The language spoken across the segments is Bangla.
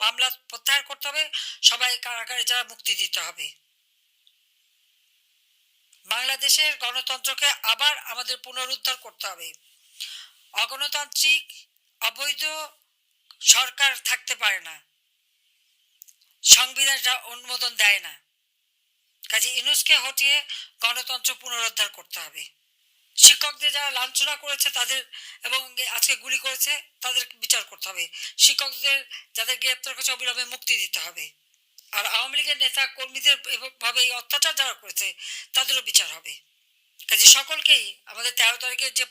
মামলা প্রত্যাহার করতে হবে, সবাই কারাগারে যারা মুক্তি দিতে হবে। বাংলাদেশের গণতন্ত্রকে আবার আমাদের পুনরুদ্ধার করতে হবে। অগণতান্ত্রিক, অবৈধ সরকার থাকতে পারে না। সংবিধান অনুমোদন দেয় না। কাজে ইনুসকে হটিয়ে গণতন্ত্র পুনরুদ্ধার করতে হবে। শিক্ষকদের যারা লাঞ্ছনা করেছে তাদের এবং আজকে গুলি করেছে, তাদের বিচার করতে হবে। শিক্ষকদের, যাদের গ্রেপ্তার করেছে, অবিলম্বে মুক্তি দিতে হবে। আর আওয়ামী লীগের নেতা কর্মীদের ভাবে এই অত্যাচার যারা করেছে, তাদেরও বিচার হবে। কাজে সকলকেই আমাদের তেরো তারিখের যে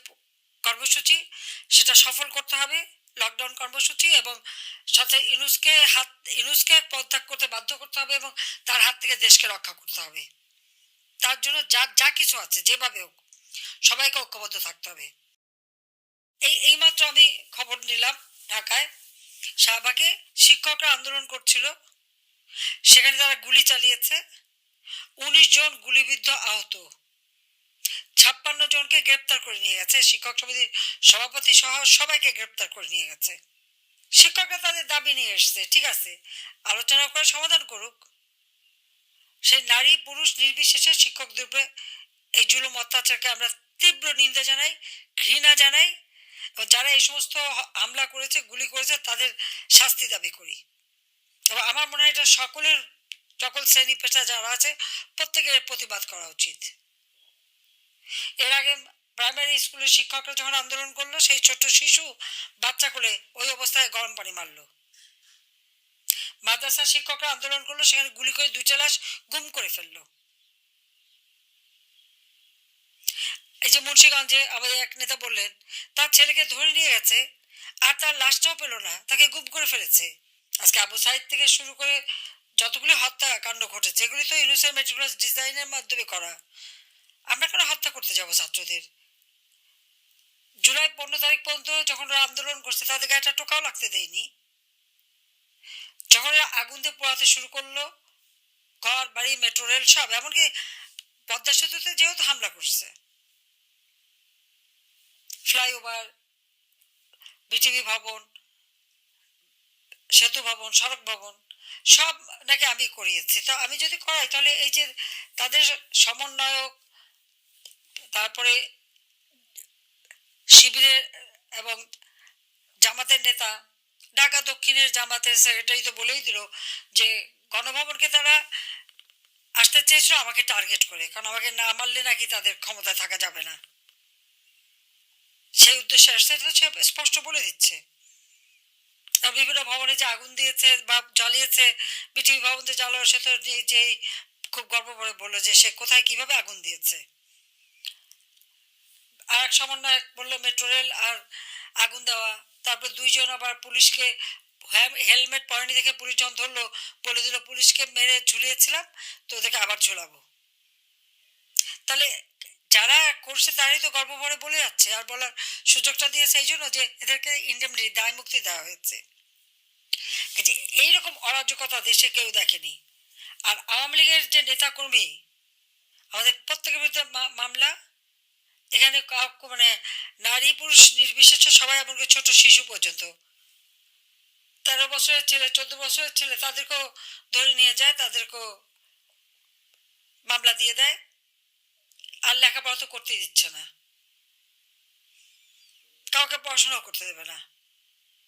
কর্মসূচি, সেটা সফল করতে হবে লকডাউন কর্মসূচি এবং সাথে ইনুসকে হাত, ইনুসকে পদত্যাগ করতে বাধ্য করতে হবে এবং তার হাত থেকে দেশকে রক্ষা করতে হবে। তার জন্য যা যা কিছু আছে, যেভাবে হোক সবাইকে ঐক্যবদ্ধ থাকতে হবে। এই, এইমাত্র আমি খবর নিলাম ঢাকায়। শাহবাগে শিক্ষকরা আন্দোলন করছিল। সেখানে তারা গুলি চালিয়েছে। উনিশ জন গুলিবিদ্ধ আহত। ছাপ্পান্ন জনকে গ্রেপ্তার করে নিয়ে গেছে। শিক্ষক সমিতির সভাপতি সহ সবাইকে গ্রেপ্তার করে নিয়ে গেছে। শিক্ষকরা তাদের দাবি নিয়ে এসছে, ঠিক আছে? আলোচনা করে সমাধান করুক। সেই নারী পুরুষ নির্বিশেষে শিক্ষকদের উপরে এই জুলুম অত্যাচারকে আমরা তীব্র নিন্দা জানাই ঘৃণা জানাই যারা এই সমস্ত হামলা করেছে, গুলি করেছে, তাদের শাস্তি দাবি করি। এবং আমার মনে হয় এটা সকলের, সকল শ্রেণি পেশা যারা আছে, প্রত্যেকের প্রতিবাদ করা উচিত। এর আগে প্রাইমারি স্কুলের শিক্ষকরা যখন আন্দোলন করল, সেই ছোট্ট শিশু বাচ্চা কোলে ওই অবস্থায় গরম পানি মারলো। মাদ্রাসা শিক্ষকরা আন্দোলন করল, সেখানে গুলি করে দুইটা লাশ গুম করে ফেলল। এই যে মুন্সিগঞ্জে আমাদের এক নেতা বললেন, তার ছেলেকে ধরে নিয়ে গেছে, আর তার লাশটাও পেল না, তাকে গুম করে ফেলেছে। আজকে আবু সাইদ থেকে শুরু করে যতগুলি হত্যাকাণ্ড ঘটেছে, এগুলি তো ইউনিসের মেট্রিকুলাস ডিজাইনের মাধ্যমে করা। আমরা কেন হত্যা করতে যাব ছাত্রদের? জুলাই পনেরো তারিখ পর্যন্ত যখন ওরা আন্দোলন করছে, তাদের গায়ে একটা টোকাও লাগতে দেয়নি। যখন আগুন দিয়ে পোড়াতে শুরু করল, ঘর, বাড়ি, মেট্রো, রেল সব, এমনকি পদ্মা সেতুতে যেহেতু হামলা করছে ফ্লাইওভার, বিটিভি ভবন, সেতু ভবন, সড়ক ভবন, সব নাকি আমি করিয়েছি। তো আমি যদি করাই, তাহলে এই যে তাদের সমন্বয়ক, তারপরে শিবিরের এবং জামাতের নেতা, ঢাকা দক্ষিণের জামাতের সেক্রেটারি তো বলেই দিল যে গণভবনকে তারা আসতে চেয়েছিল, আমাকে টার্গেট করে। কারণ আমাকে না মারলে নাকি তাদের ক্ষমতায় থাকা যাবে না। সেই উদ্দেশ্যে আসছে এটা সে স্পষ্ট বলে দিচ্ছে। বিভিন্ন ভবনে যে আগুন দিয়েছে বা জ্বালিয়েছে, বিটিভি ভবন যে জ্বালো সে তো যে খুব গর্ব করে বলল যে সে কোথায় কীভাবে আগুন দিয়েছে। আর এক সমন্বয় বলল, মেট্রো রেল আর আগুন দেওয়া। তারপর দুইজন আবার পুলিশকে হেলমেট পরেনি দেখে পুলিশ যখন ধরলো, বলে দিল, পুলিশকে মেরে ঝুলিয়েছিলাম তো ওদেরকে আবার ঝুলাবো। তাহলে যারা করছে তারাই তো গর্ব ভরে বলে যাচ্ছে, আর বলার সুযোগটা দিয়েছে এই জন্য যে এদেরকে ইন্ডেমনিটি দায় মুক্তি দেওয়া হয়েছে। যে এইরকম অরাজকতা দেশে কেউ দেখেনি। আর আওয়ামী লীগের যে নেতা কর্মী আমাদের প্রত্যেকের বিরুদ্ধে মামলা, এখানে মানে নারী পুরুষ নির্বিশেষে সবাই এমনকি ছোট শিশু পর্যন্ত। তেরো বছরের ছেলে, চোদ্দ বছরের ছেলে, তাদেরকেও ধরে নিয়ে যায়, তাদেরকেও মামলা দিয়ে দেয়। আর লেখাপড়া তো করতে দিচ্ছে না। কাউকে পড়াশোনা করতে দেবে না।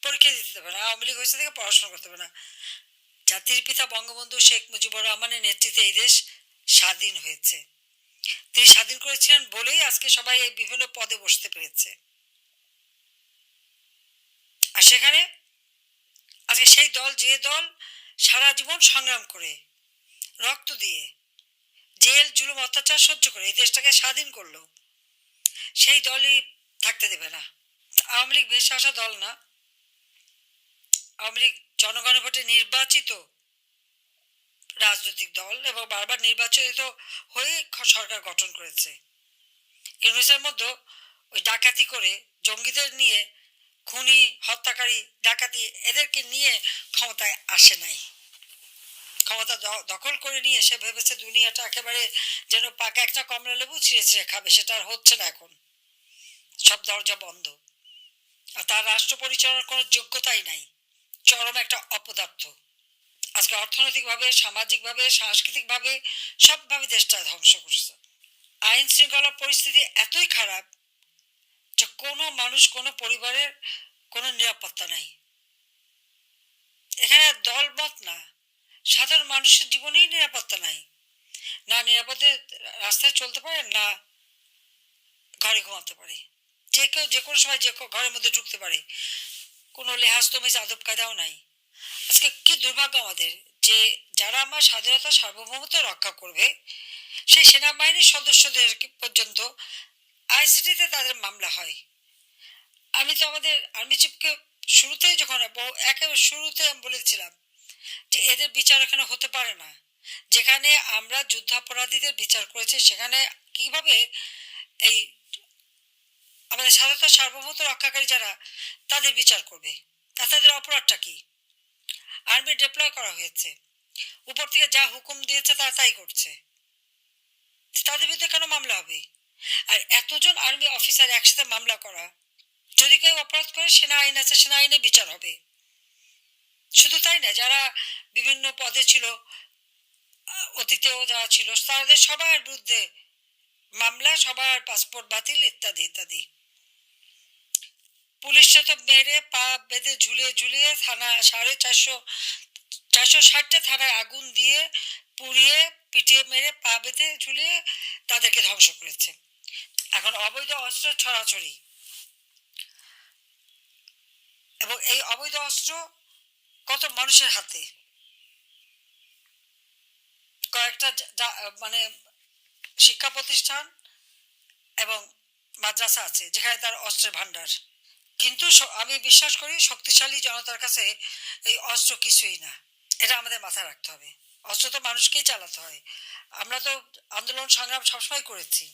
পরীক্ষা দিতে দেবে না। আওয়ামী লীগ হয়েছে থেকে পড়াশোনা করতে দেবে না। জাতির পিতা বঙ্গবন্ধু শেখ মুজিবুর রহমানের নেতৃত্বে এই দেশ স্বাধীন হয়েছে। তিনি স্বাধীন করেছিলেন বলেই আজকে সবাই এই বিভিন্ন পদে বসতে পেরেছে। আর সেখানে আজকে সেই দল, যে দল সারা জীবন সংগ্রাম করে, রক্ত দিয়ে জেল, জুলুম, অত্যাচার সহ্য করে এই দেশটাকে স্বাধীন করল। সেই দলই থাকতে দেবে না। আওয়ামী লীগ ভেসে আসা দল না। আওয়ামী লীগ জনগণের ভোটে নির্বাচিত রাজনৈতিক দল এবং বারবার নির্বাচিত হয়ে সরকার গঠন করেছে। ইউনিসের মধ্যে ওই ডাকাতি করে জঙ্গিদের নিয়ে খুনি, হত্যাকারী, ডাকাতি এদেরকে নিয়ে ক্ষমতায় আসে নাই। ক্ষমতা দখল করে নিয়ে সে ভেবেছে দুনিয়াটা একেবারে যেন পাকা একটা কমলা লেবু ছিঁড়ে ছিঁড়ে খাবে, সেটা আর হচ্ছে না এখন। সব দরজা বন্ধ। আর তার রাষ্ট্র পরিচালনার কোনো যোগ্যতাই নাই। চরম একটা অপদার্থ। আজকে অর্থনৈতিকভাবে, সামাজিকভাবে, সাংস্কৃতিকভাবে, সবভাবে দেশটা ধ্বংস করছে। আইন শৃঙ্খলা পরিস্থিতি এতই খারাপ যে কোনো মানুষ, কোনো পরিবারের কোনো নিরাপত্তা নাই। এখানে দলমত না। সাধারণ মানুষের জীবনেই নিরাপত্তা নাই। না নিরাপদে রাস্তায় চলতে পারে না ঘরে ঘুমাতে পারে। যে কেউ, যে কোনো সময় যে ঘরের মধ্যে ঢুকতে পারে। কোনো লেহাজ তমিজ আদব কায়দাও নাই। আজকে কি দুর্ভাগ্য আমাদের যে যারা আমার স্বাধীনতা সার্বভৌমত্ব রক্ষা করবে, সেই সেনাবাহিনীর সদস্যদের পর্যন্ত আইসিটিতে তাদের মামলা হয়? আমি তো আমাদের আর্মি চিফকে শুরুতেই যখন একেবারে শুরুতে আমি বলেছিলাম যে এদের বিচার এখানে হতে পারে না। যেখানে আমরা যুদ্ধাপরাধীদের বিচার করেছি, সেখানে কীভাবে এই আমাদের স্বাধীনতা সার্বভৌমত্ব রক্ষাকারী যারা, তাদের বিচার করবে? তা তাদের অপরাধটা কি? আর্মি ডিপ্লয় করা হয়েছে। উপর থেকে যা হুকুম দিয়েছে তারা তাই করছে। তাদের বিরুদ্ধে কেন মামলা হবে? আর এতজন আর্মি অফিসার একসাথে মামলা করা, যদি কেউ অপরাধ করে, সেনা আইন আছে, সেনা আইনে বিচার হবে। শুধু তাই না, যারা বিভিন্ন পদে ছিল, অতীতেও যারা ছিল, তাদের সবার বিরুদ্ধে মামলা, সবার পাসপোর্ট বাতিল, ইত্যাদি ইত্যাদি। পুলিশরা তো মেরে পা বেঁধে ঝুলিয়ে ঝুলিয়ে থানা, সাড়ে চারশো চারশো ষাটটা থানায় আগুন দিয়ে পুড়িয়ে, পিটিয়ে মেরে পা বেঁধে ঝুলিয়ে তাদেরকে ধ্বংস করেছে। এখন অবৈধ অস্ত্র ছড়াছড়ি। এবং এই অবৈধ অস্ত্র কত মানুষের হাতে? কয়েকটা মানে শিক্ষা প্রতিষ্ঠান এবং মাদ্রাসা আছে, যেখানে তার অস্ত্রের ভান্ডার কিন্তু আমি বিশ্বাস করি শক্তিশালী জনতার কাছে এই অস্ত্র কিছুই না। এটা আমাদের মাথায় রাখতে হবে। অস্ত্র তো মানুষকেই চালাতে হয়। আমরা তো আন্দোলন সংগ্রাম সবসময় করেছি।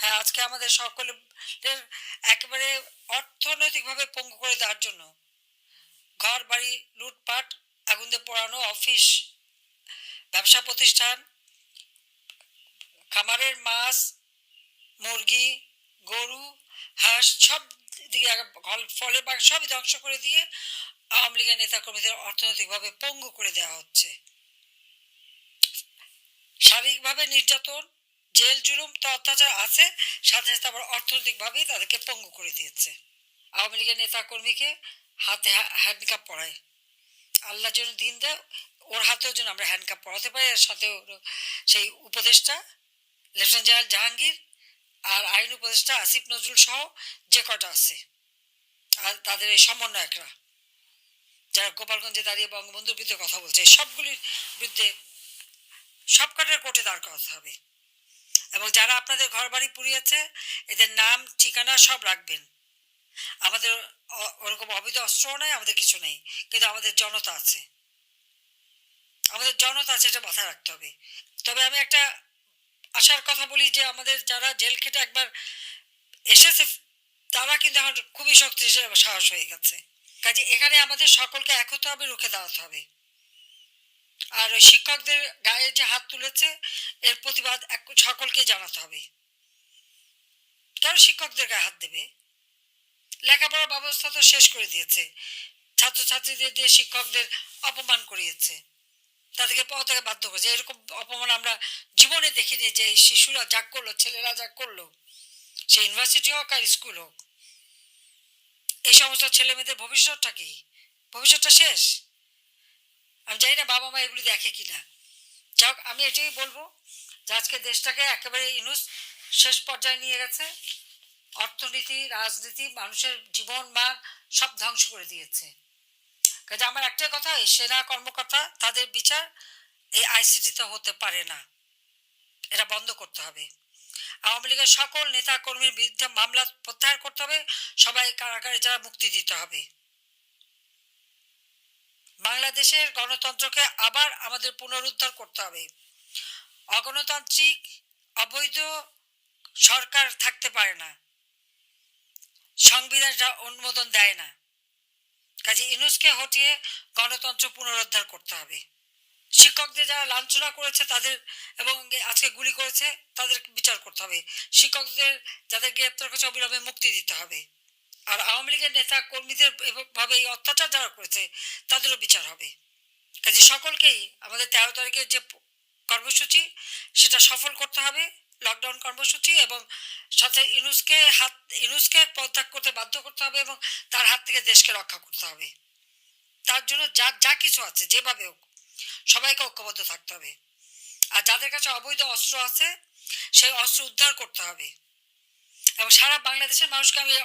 হ্যাঁ আজকে আমাদের সকলের একেবারে অর্থনৈতিকভাবে পঙ্গু করে দেওয়ার জন্য ঘর বাড়ি লুটপাট, আগুন দিয়ে পোড়ানো অফিস, ব্যবসা প্রতিষ্ঠান, খামারের মাছ, মুরগি, গরু, হাঁস, সব দিকে ফলে বা সবই ধ্বংস করে দিয়ে আওয়ামী লীগের নেতাকর্মীদের অর্থনৈতিকভাবে পঙ্গু করে দেওয়া হচ্ছে। শারীরিকভাবে নির্যাতন, জেল, জুলুম, তো অত্যাচার আছে, সাথে সাথে আবার অর্থনৈতিকভাবেই তাদেরকে পঙ্গু করে দিয়েছে। আওয়ামী লীগের নেতাকর্মীকে হাতে হ্যান্ডকাপ পরায়। আল্লাহ যেন দিন দেয়, ওর হাতেও যেন আমরা হ্যান্ডকাপ পরাতে পারি আর সাথে সেই উপদেষ্টা, লেফটেন্যান্ট জেনারেল জাহাঙ্গীর আর আইন উপদেষ্টা আসিফ নজরুল সহ যে কটা আছে। আর তাদের এই সমন্বয়করা, যারা গোপালগঞ্জে দাঁড়িয়ে বঙ্গবন্ধুর বিরুদ্ধে কথা বলছে সবগুলির বিরুদ্ধে সব কটার কোর্টে দাঁড় করাতে হবে। এবং যারা আপনাদের ঘর বাড়ি পুড়িয়েছে, এদের নাম, ঠিকানা সব রাখবেন। আমাদের ওরকম অবৈধ অস্ত্রও নাই, আমাদের কিছু নেই। কিন্তু আমাদের জনতা আছে। আমাদের জনতা আছে, এটা মাথায় রাখতে হবে। তবে আমি একটা আশার কথা বলি যে, আমাদের যারা জেল খেটে একবার এসেছে, তারা কিন্তু এখন খুবই শক্তিশালী সাহস হয়ে গেছে। কাজে এখানে আমাদের সকলকে এক হতে হবে, রুখে দাঁড়াতে হবে। আর ওই শিক্ষকদের গায়ে যে হাত তুলেছে, এর প্রতিবাদ সকলকে জানাতে হবে। কেন শিক্ষকদের গায়ে হাত দেবে? লেখাপড়ার ব্যবস্থা তো শেষ করে দিয়েছে। ছাত্রছাত্রীদের দিয়ে শিক্ষকদের অপমান করিয়েছে। তাদেরকে থেকে বাধ্য করেছে। এরকম অপমান আমরা জীবনে দেখিনি যে এই শিশুরা যা করল, ছেলেরা যা করল, সে ইউনিভার্সিটি হোক আর স্কুল হোক। এই সমস্ত ছেলে মেয়েদের ভবিষ্যৎটা কি? ভবিষ্যৎটা শেষ? আমি জানি না বাবা মা এগুলি দেখে কিনা। যাক আমি এটাই বলব যে আজকে দেশটাকে একেবারে ইনুস শেষ পর্যায়ে নিয়ে গেছে। অর্থনীতি, রাজনীতি, মানুষের জীবন, মান সব ধ্বংস করে দিয়েছে। কাজে আমার একটাই কথা, এই সেনা কর্মকর্তা তাদের বিচার এই আইসিটিতে হতে পারে না। এটা বন্ধ করতে হবে। আওয়ামী লীগের সকল নেতা কর্মীর বিরুদ্ধে মামলা প্রত্যাহার করতে হবে। সবাই কারাগারে যারা মুক্তি দিতে হবে। বাংলাদেশের গণতন্ত্রকে আবার আমাদের পুনরুদ্ধার করতে হবে। অগণতান্ত্রিক, অবৈধ সরকার থাকতে পারে না। সংবিধান যা অনুমোদন দেয় না। কাজে ইনুসকে হটিয়ে গণতন্ত্র পুনরুদ্ধার করতে হবে। শিক্ষকদের যারা লাঞ্ছনা করেছে তাদের এবং আজকে গুলি করেছে তাদের বিচার করতে হবে। শিক্ষকদের যাদের গ্রেপ্তার করেছে অবিলম্বে মুক্তি দিতে হবে। আর আওয়ামী লীগের নেতা কর্মীদের ভাবে এই অত্যাচার যারা করেছে তাদেরও বিচার হবে। কাজে সকলকেই আমাদের তেরো তারিখের যে কর্মসূচি সেটা সফল করতে হবে। লকডাউন কর্মসূচি এবং সাথে ইনুসকে হাত, ইনুসকে পদত্যাগ করতে বাধ্য করতে হবে এবং তার হাত থেকে দেশকে রক্ষা করতে হবে। তার জন্য যা যা কিছু আছে, যেভাবে হোক, সবাইকে ঐক্যবদ্ধ থাকতে হবে। আর যাদের কাছে অবৈধ অস্ত্র আছে, সেই অস্ত্র উদ্ধার করতে হবে। এবং সারা বাংলাদেশের মানুষকে আমি